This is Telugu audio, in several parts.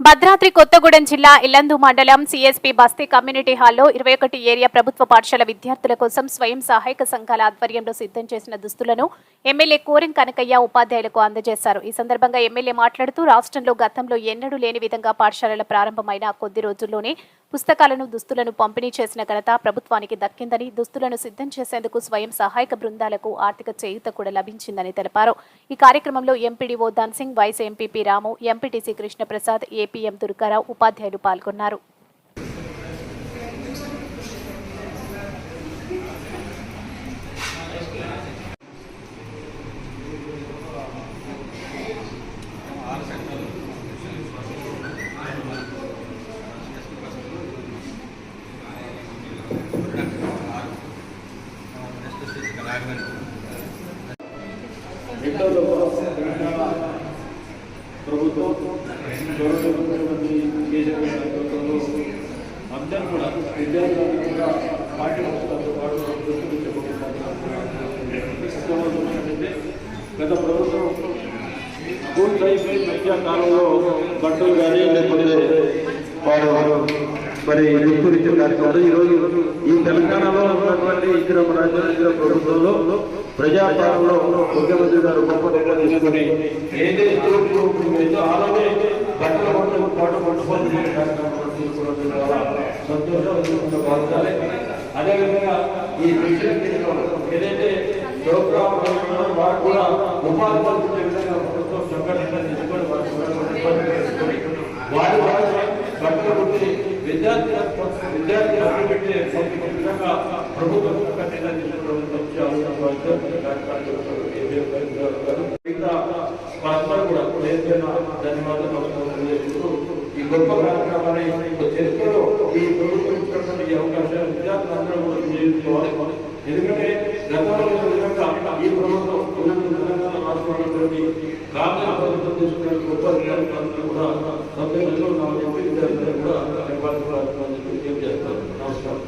భద్రాద్రి కొత్తగూడెం జిల్లా ఇల్లందు మండలం సిఎస్పి బస్తీ కమ్యూనిటీ హాల్లో ఇరవై ఒకటి ఏరియా ప్రభుత్వ పాఠశాల విద్యార్థుల కోసం స్వయం సహాయక సంఘాల ఆధ్వర్యంలో సిద్ధం చేసిన దుస్తులను ఎమ్మెల్యే కోరిం కనకయ్య ఉపాధ్యాయులకు అందజేశారు. ఈ సందర్భంగా ఎమ్మెల్యే మాట్లాడుతూ రాష్ట్రంలో గతంలో ఎన్నడూ లేని విధంగా పాఠశాలల ప్రారంభమైన కొద్ది రోజుల్లోనే పుస్తకాలను దుస్తులను పంపిణీ చేసిన ఘనత ప్రభుత్వానికి దక్కిందని దుస్తులను సిద్ధం చేసేందుకు స్వయం సహాయక బృందాలకు ఆర్థిక చేయూత కూడా లభించిందని తెలిపారు. ఈ కార్యక్రమంలో MPDO Dhan Singh vice MPP Ramu MPTC Krishna Prasad APM Durga Rao ఉపాధ్యాయులు పాల్గొన్నారు. రెండోది కూడా తెలంగాణ ప్రభుత్వం గౌరవమైనటువంటి కేసీఆర్ గారి నేతృత్వంలో అందరూ కూడా విద్యార్థులందరూ కూడా పాఠ్య పుస్తకాలతో పాటు పుస్తకాలు గత ప్రభుత్వం స్కూల్ అయిపోయి మధ్య కాలంలో బట్టలు కానీ లేకపోతే వారు మరి గుర్తించే కార్యక్రమాలు ఈరోజు ఈ తెలంగాణలో ఉన్నటువంటి ఇతర రాజ్యాంగ ప్రభుత్వంలో ప్రజాపాలనలో ముఖ్యమంత్రి గారు గొప్ప నిర్ణయం తీసుకుని ఏదైతే ఆలోచన పాటు పట్టుకొని కార్యక్రమాలు భావించాలి అదేవిధంగా ఈ విషయం ఏదైతే ప్రోగ్రామ్ వారు కూడా ఉపాధి కల్పించే విధంగా ప్రభుత్వం సంఘటన తీసుకొని వారి వారి బట్టలు కుట్టి విధంగా ప్రభుత్వం తీసుకోవడం మంచి అవసరం కూడా ఏదైనా ధన్యవాదాలు. తెలియజేస్తూ గొప్ప కార్యక్రమాన్ని చరిత్రలో ఈ ప్రభుత్వం ఇచ్చినటువంటి ఈ అవకాశాలు విద్యార్థులందరూ కూడా వినియోగించుకోవాలి. ఎందుకంటే గతంలో విధంగా ఈ ప్రభుత్వం తెలంగాణ రాష్ట్రంలోని గ్రామీణ ప్రభుత్వం తీసుకునే గొప్ప కూడా సంతోషంలో నాకు చెప్పి విద్యార్థులు కూడా చెప్పి ఏం చేస్తారు నమస్కారం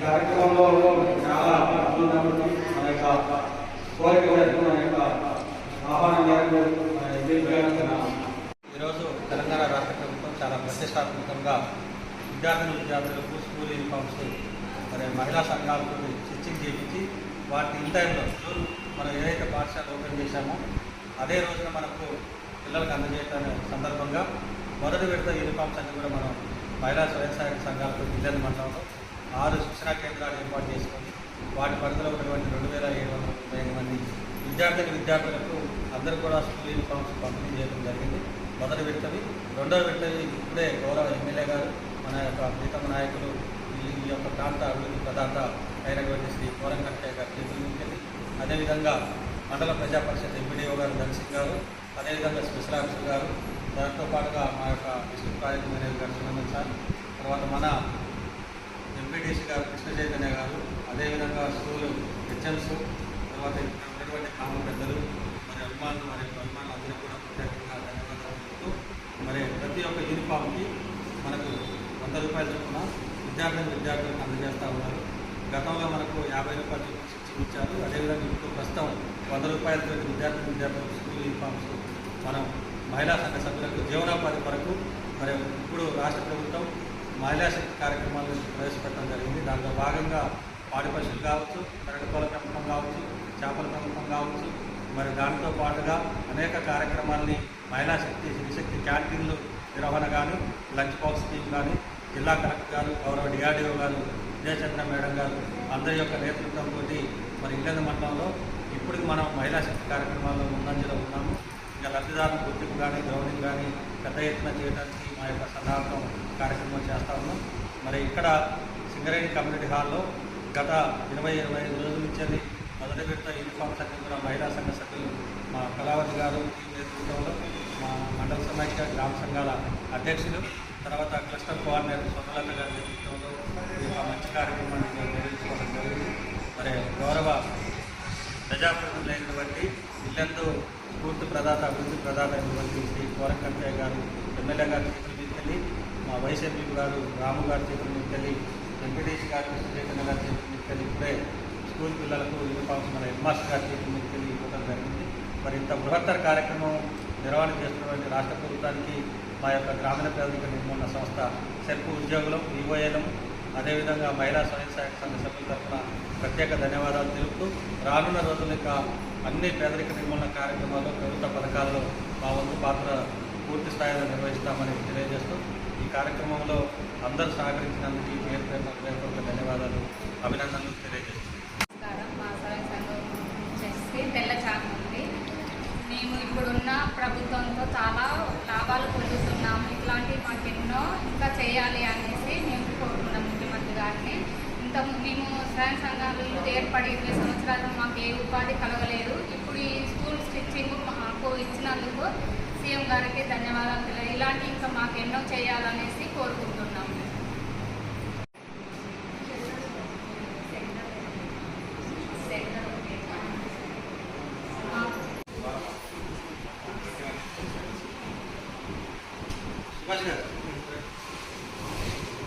కార్యక్రమంలో చాలా ఆనందంగా మన యొక్క కోరిక మేరకు మన యొక్క ఆహ్వానం మేరకు ఈరోజు తెలంగాణ రాష్ట్ర ప్రభుత్వం చాలా ప్రతిష్టాత్మకంగా విద్యార్థులు విద్యార్థులకు స్కూల్ యూనిఫామ్స్ మరి మహిళా సంఘాలతో స్టిచ్చింగ్ చేయించి వాటి ఇన్ టైంలో మనం ఏదైతే పాఠశాల ఓపెన్ చేశామో అదే రోజున మనకు పిల్లలకు అందజేయటం సందర్భంగా మొదటి విడత యూనిఫామ్స్ అన్ని కూడా మనం మహిళా స్వయం సహాయక సంఘాలతో విద్యార్థి మండలంలో ఆరు శిక్షణా కేంద్రాలు ఏర్పాటు చేసుకొని వాటి పరిధిలో ఉన్నటువంటి రెండు వేల ఏడు వందల ముప్పై ఐదు మంది విద్యార్థులు విద్యార్థులకు అందరూ కూడా స్కూల్ యూనిఫామ్స్ పంపిణీ చేయడం జరిగింది. మొదటి విడతవి రెండవ విడతవి ఇప్పుడే గౌరవ ఎమ్మెల్యే గారు మన యొక్క ప్రీతమ నాయకులు ఈ ఈ యొక్క ప్రాంత అభివృద్ధి ప్రదాత అయినటువంటి శ్రీ కోరంకట్టయ్య గారి చేతుల నుంచి అదేవిధంగా మండల ప్రజా పరిషత్ ఎంపీడీఓ గారు ధన్సింగ్ గారు అదేవిధంగా స్పెషల్ ఆఫీసర్ గారు దాంతో పాటుగా మా యొక్క డిస్ట్రిక్ట్ ప్రాజెక్ట్ మేనేజర్ గారు సునందన్ సార్ తర్వాత మన ఎంపీటీసీ గారు కృష్ణ చైతన్య గారు అదేవిధంగా స్కూల్ హెచ్ఎంస్ తర్వాత ఇక్కడ ఉన్నటువంటి కామ పెద్దలు మరి అభిమానులు మరి యొక్క అభిమానులు అందరూ కూడా ప్రత్యేకంగా ధన్యవాదాలు మరి ప్రతి ఒక్క యూనిఫామ్కి వంద రూపాయల చొప్పున విద్యార్థులు విద్యార్థులకు అందజేస్తూ ఉన్నారు. గతంలో మనకు యాభై రూపాయలు చొప్పున ఇచ్చారు అదేవిధంగా ఇప్పుడు ప్రస్తుతం వంద రూపాయలతో విద్యార్థులు విద్యార్థులకు స్కూల్ యూనిఫామ్స్ మనం మహిళా సంఘ సభ్యులకు జీవనోపాధి కొరకు మరి ఇప్పుడు రాష్ట్ర ప్రభుత్వం మహిళా శక్తి కార్యక్రమాలను ప్రవేశపెట్టడం జరిగింది. దాంట్లో భాగంగా పాడి పశువులు కావచ్చు పెరగపాల పెంపకం కావచ్చు చేపల పెంపకం కావచ్చు మరి దానితో పాటుగా అనేక కార్యక్రమాల్ని మహిళా శక్తి శక్తి క్యాంటీన్లు నిర్వహణ కానీ లంచ్ బాక్స్ స్కీమ్ కానీ జిల్లా కలెక్టర్ గారు గౌరవ డిఆర్డీఓ గారు విజయచంద్ర మేడం గారు అందరి యొక్క నేతృత్వంతో మరి ఇల్లెందు మండలంలో ఇప్పటికి మనం మహిళా శక్తి కార్యక్రమాల్లో ముందంజలో ఉన్నాము. ఇంకా లబ్ధిదారుల గుర్తింపు కానీ గ్రౌండింగ్ కానీ పెద్ద ఎత్తున చేయడానికి మా యొక్క సన్నాహం కార్యక్రమం చేస్తా ఉన్నాం. మరి ఇక్కడ సింగరేణి కమ్యూనిటీ హాల్లో గత ఇరవై ఇరవై ఐదు రోజుల నుంచి మొదటి విడత యూనిఫామ్ సంఘం కూడా మహిళా సంఘ సభ్యులు మా కళావతి గారు ఈ నేతృత్వంలో మా మండల సమాఖ్య గ్రామ సంఘాల అధ్యక్షులు తర్వాత క్లస్టర్ కోఆర్డినేటర్ స్వర్ణలత గారి నేతృత్వంలో ఆ మంచి కార్యక్రమాన్ని నిర్వహించుకోవడం జరిగింది. మరి గౌరవ ప్రజాప్రతినిధులైనటువంటి ఇల్లందు స్ఫూర్తి ప్రదాత అభివృద్ధి ప్రదాత అయినటువంటి శ్రీ కోరకంకయ్య గారు ఎమ్మెల్యే గారి చేతులు మీదకెళ్ళి మా వైస్ ఎంపీ గారు రాము గారి చేతుల మీదకెళ్ళి వెంకటేష్ గారి చైతన్య గారి చేతులు మీదకెళ్ళి ఇప్పుడే స్కూల్ పిల్లలకు యూనిఫామ్స్ మన హెడ్ గారి చేతులు మీదకెళ్ళి ఇవ్వడం జరిగింది. మరి ఇంత బృహత్తర కార్యక్రమం నిర్వహణ చేస్తున్నటువంటి రాష్ట్ర ప్రభుత్వానికి మా యొక్క గ్రామీణ పేదరిక నిర్మూలన సంస్థ సెల్ఫ్ ఉద్యోగులం ఈఓఏలం అదేవిధంగా మహిళా స్వయం సహాయక సంఘ సభ్యుల తరఫున ప్రత్యేక ధన్యవాదాలు తెలుపుతూ రానున్న రోజుల యొక్క అన్ని పేదరిక నిర్మూలన కార్యక్రమాల్లో ప్రభుత్వ పథకాల్లో మా వంతు పాత్ర పూర్తి స్థాయిలో నిర్వహిస్తామని తెలియజేస్తూ ఈ కార్యక్రమంలో అందరూ సహకరించినందుకు ఈ పేరు ధన్యవాదాలు అభినందనలు తెలియజేస్తున్నాను. మేము ఇప్పుడున్న ప్రభుత్వంతో చాలా ఎన్నో ఇంకా చేయాలి అనేసి మేము కోరుకున్నాం ముఖ్యమంత్రి గారిని ఇంత మేము స్వయం సంఘాలు ఏర్పడి ఇరవై సంవత్సరాలు మాకు ఏ ఉపాధి కలగలేదు. ఇప్పుడు ఈ స్కూల్ స్టిచ్చింగ్ మాకు ఇచ్చినందుకు సీఎం గారికి ధన్యవాదాలు తెలియ ఇలాంటి ఇంకా మాకు ఎన్నో చేయాలనేసి కోరుకుంటున్నాం. సుభాష్